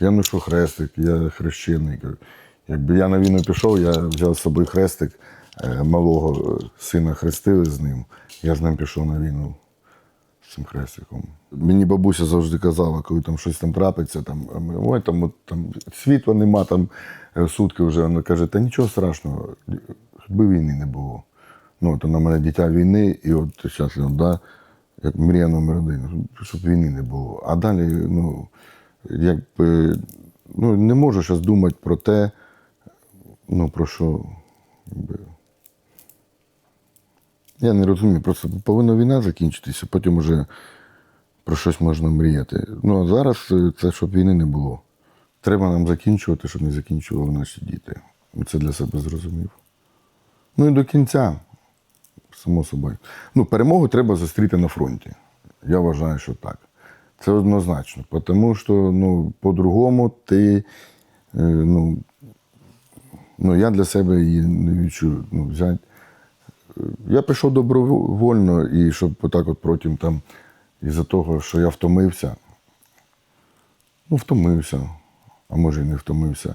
Я ношу хрестик, я хрещений. Якби я на війну пішов, я взяв з собою хрестик, е, малого е, сина хрестили з ним. Я з ним пішов на війну з цим хрестиком. Мені бабуся завжди казала, коли там щось там трапиться, там, ой, там, от, там світла нема, там е, сутки вже. Вона каже, та нічого страшного, би війни не було. Ну, от вона мене дитя війни, і от зараз, да, як мрія номер один, щоб війни не було. А далі, ну, якби, ну, не можу зараз думати про те, ну, про що. Якби, я не розумію, просто повинна війна закінчитися, потім уже про щось можна мріяти. Ну а зараз е, це щоб війни не було. Треба нам закінчувати, щоб не закінчували наші діти. Це для себе зрозумів. Ну і до кінця, само собою. Ну, перемогу треба зустріти на фронті. Я вважаю, що так. Це однозначно. Тому що ну, по-другому ти. е, Ну, ну, я для себе її не відчую ну, взяти. Я пішов добровольно, і щоб отак от потім там, із-за того, що я втомився, ну, втомився, а може і не втомився.